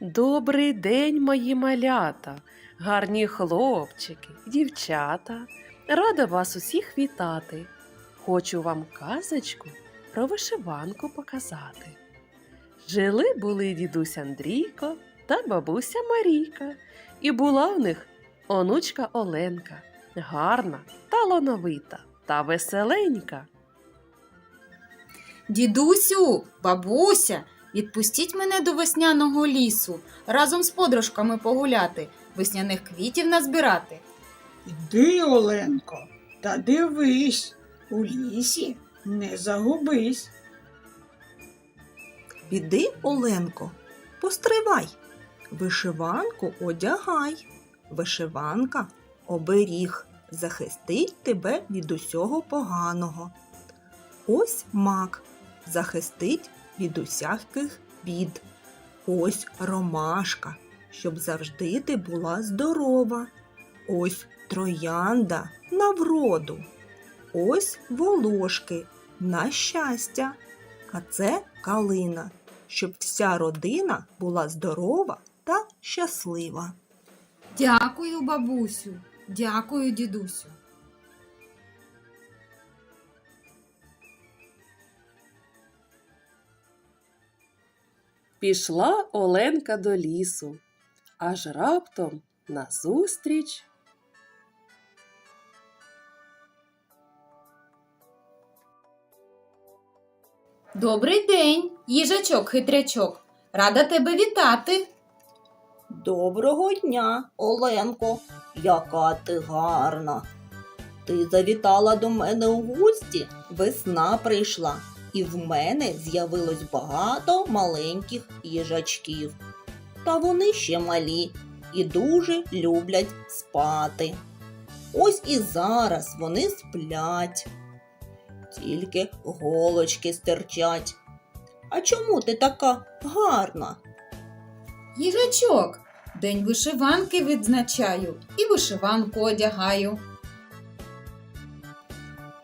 Добрий день, мої малята, гарні хлопчики, дівчата. Рада вас усіх вітати. Хочу вам казочку про вишиванку показати. Жили були дідусь Андрійко та бабуся Марійка, і була в них онучка Оленка, гарна, талановита та веселенька. Дідусю, бабуся, відпустіть мене до весняного лісу разом з подружками погуляти, весняних квітів назбирати. Йди, Оленко, та дивись, у лісі не загубись. Піди, Оленко, постривай, вишиванку одягай, вишиванка оберіг, захистить тебе від усього поганого. Ось мак захистить від усяких бід. Ось ромашка, щоб завжди ти була здорова. Ось троянда на вроду. Ось волошки на щастя. А це калина, щоб вся родина була здорова та щаслива. Дякую, бабусю, дякую, дідусю. Пішла Оленка до лісу, аж раптом назустріч Добрий день, їжачок хитрячок. Рада тебе вітати. Доброго дня, Оленко, яка ти гарна. Ти завітала до мене у гості, весна прийшла, і в мене з'явилось багато маленьких їжачків. Та вони ще малі і дуже люблять спати. Ось і зараз вони сплять, тільки голочки стирчать. А чому ти така гарна? Їжачок, день вишиванки відзначаю і вишиванку одягаю.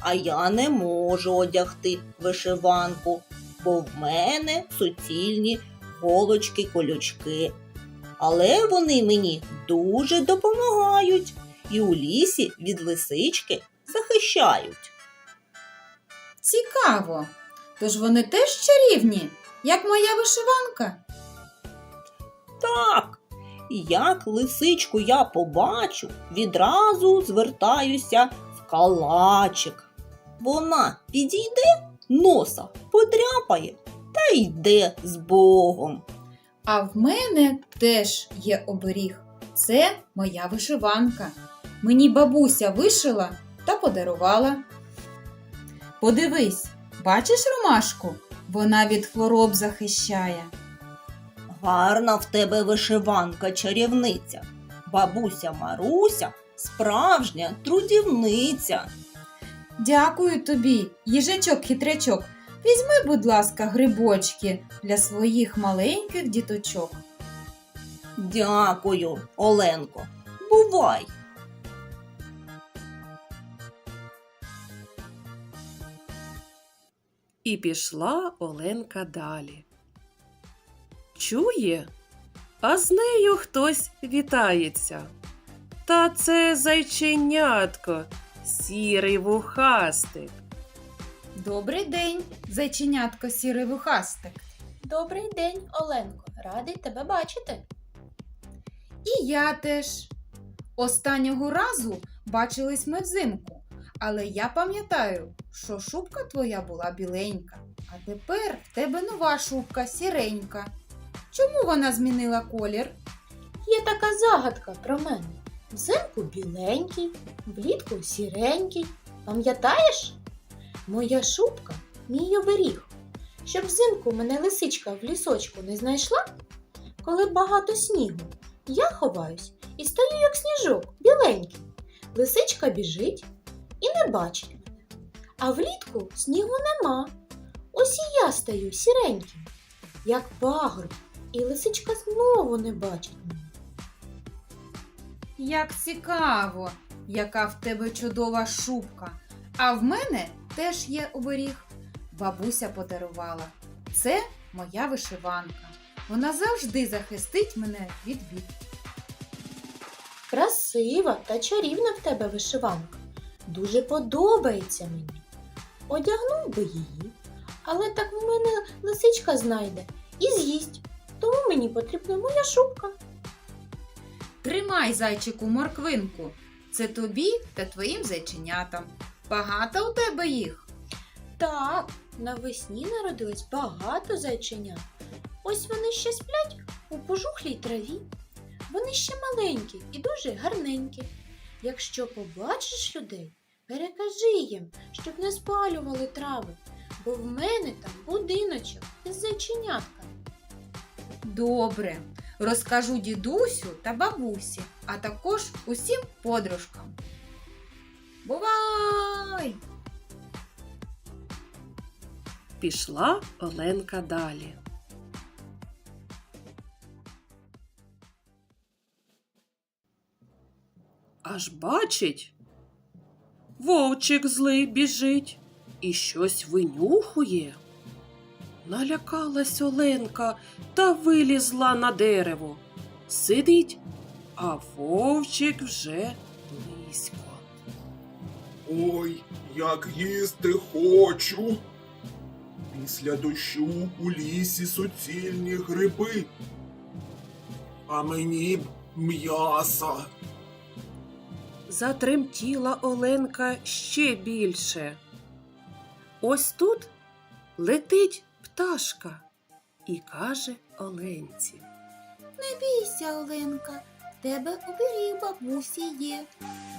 А я не можу одягти вишиванку, бо в мене суцільні голочки колючки. Але вони мені дуже допомагають і у лісі від лисички захищають. Цікаво. Тож вони теж чарівні, як моя вишиванка. Так, як лисичку я побачу, відразу звертаюся в калачик. Вона підійде, носа подряпає та йде з Богом. А в мене теж є оберіг. Це моя вишиванка. Мені бабуся вишила та подарувала. Подивись, бачиш ромашку? Вона від хвороб захищає. Гарна в тебе вишиванка чарівниця. Бабуся Маруся справжня трудівниця. Дякую тобі, їжачок хитрячок. Візьми, будь ласка, грибочки для своїх маленьких діточок. Дякую, Оленко. Бувай. І пішла Оленка далі. Чує, а з нею хтось вітається. Та це зайченятко, сірий вухастик. Добрий день, зайченятко сірий вухастик. Добрий день, Оленко. Радий тебе бачити. І я теж. Останнього разу бачились ми взимку, але я пам'ятаю, що шубка твоя була біленька, а тепер в тебе нова шубка сіренька. Чому вона змінила колір? Є така загадка про мене. Взимку біленький, влітку сіренький. Пам'ятаєш? Моя шубка мій оберіг. Щоб взимку мене лисичка в лісочку не знайшла, коли багато снігу, я ховаюсь і стаю як сніжок, біленький. Лисичка біжить і не бачить мене. А влітку снігу нема. Ось і я стаю сіреньким, як пагорб, і лисичка знову не бачить мене. Як цікаво, яка в тебе чудова шубка. А в мене теж є оберіг. Бабуся подарувала. Це моя вишиванка. Вона завжди захистить мене від бід. Красива та чарівна в тебе вишиванка. Дуже подобається мені. Одягнув би її, але так в мене лисичка знайде і з'їсть. Тому мені потрібна моя шубка. Тримай, зайчику, морквинку. Це тобі та твоїм зайченятам. Багато у тебе їх. Так, навесні народилось багато зайченят. Ось вони ще сплять у пожухлій траві. Вони ще маленькі і дуже гарненькі. Якщо побачиш людей, перекажи їм, щоб не спалювали трави, бо в мене там будиночок із зайченятками. Добре. Розкажу дідусю та бабусі, а також усім подружкам. Бувай! Пішла Оленка далі. Аж бачить, вовчик злий біжить і щось винюхує. Налякалась Оленка та вилізла на дерево. Сидить, а вовчик вже близько. Ой, як їсти хочу. Після дощу у лісі суцільні гриби. А мені б м'яса. Затремтіла Оленка ще більше. Ось тут летить пташка і каже Оленці. Не бійся, Оленка, в тебе оберіг бабусі є.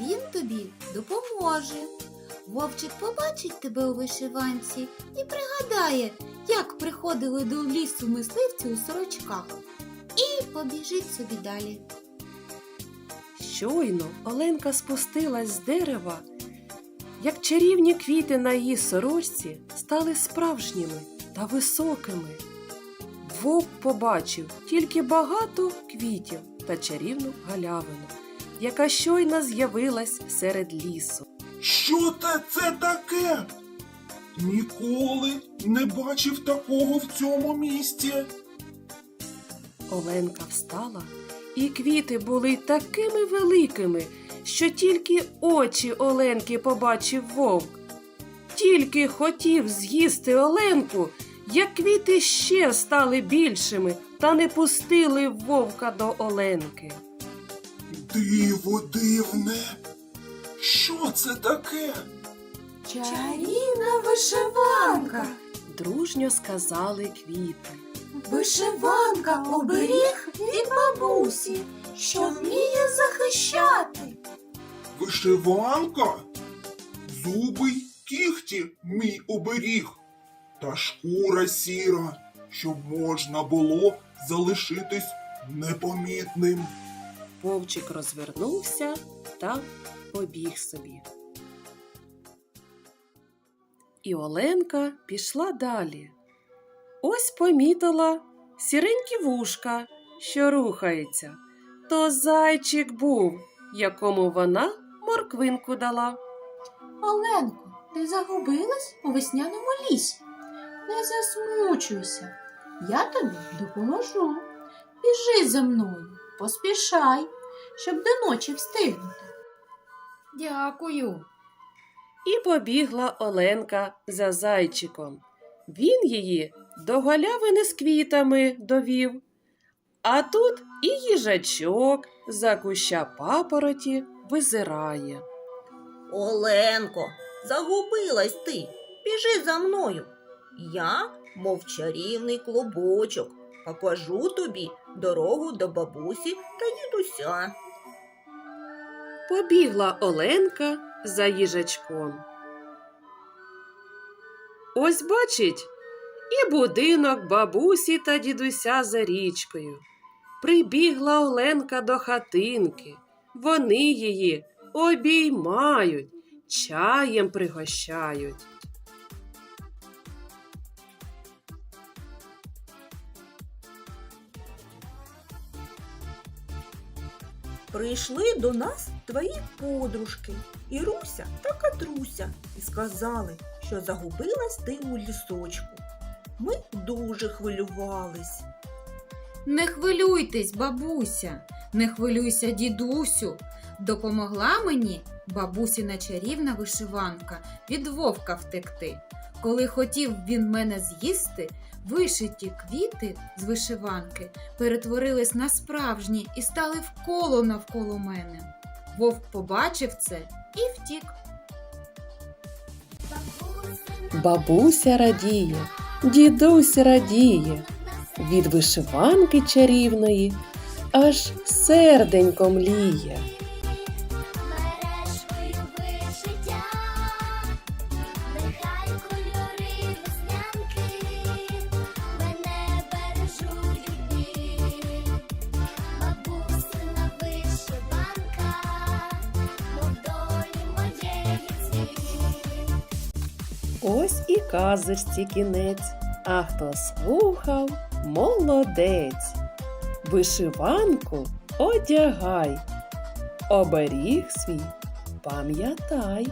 Він тобі допоможе. Вовчик побачить тебе у вишиванці і пригадає, як приходили до лісу мисливці у сорочках. І побіжить собі далі. Щойно Оленка спустилась з дерева, як чарівні квіти на її сорочці стали справжніми та високими. Вовк побачив тільки багато квітів та чарівну галявину, яка щойно з'явилась серед лісу. Що це, це таке? Ніколи не бачив такого в цьому місті. Оленка встала, і квіти були такими великими, що тільки очі Оленки побачив вовк. Тільки хотів з'їсти Оленку, як квіти ще стали більшими та не пустили вовка до Оленки. Диво дивне. Що це таке? Чарівна вишиванка, Дружньо сказали квіти. вишиванка оберіг від бабусі, що вміє захищати. Вишиванка? Зуби й кіхті мій оберіг, та шкура сіра, щоб можна було залишитись непомітним. Вовчик розвернувся та побіг собі. І Оленка пішла далі. Ось помітила сіренькі вушка, що рухаються. То зайчик був, якому вона морквинку дала. Оленко, ти загубилась у весняному лісі. Не засмучуйся. Я тобі допоможу. Біжи за мною, поспішай, щоб до ночі встигнути. Дякую. І побігла Оленка за зайчиком. Він її до галявини з квітами довів. А тут і їжачок за куща папороті визирає. Оленко, загубилась ти. Біжи за мною. Я, мов чарівний клубочок, покажу тобі дорогу до бабусі та дідуся. Побігла Оленка за їжачком. Ось бачить і будинок бабусі та дідуся за річкою. Прибігла Оленка до хатинки. Вони її обіймають, чаєм пригощають. Прийшли до нас твої подружки Іруся та Катруся і сказали, що загубилась ти у лісочку. Ми дуже хвилювались. Не хвилюйтесь, бабуся, не хвилюйся, дідусю. Допомогла мені бабусіна чарівна вишиванка від вовка втекти. Коли хотів він мене з'їсти, вишиті квіти з вишиванки перетворились на справжні і стали в коло навколо мене. Вовк побачив це і втік. Бабуся радіє, дідусь радіє. Від вишиванки чарівної аж серденько мліє. Ось і казочці кінець. А хто слухав, молодець. Вишиванку одягай, оберіг свій пам'ятай.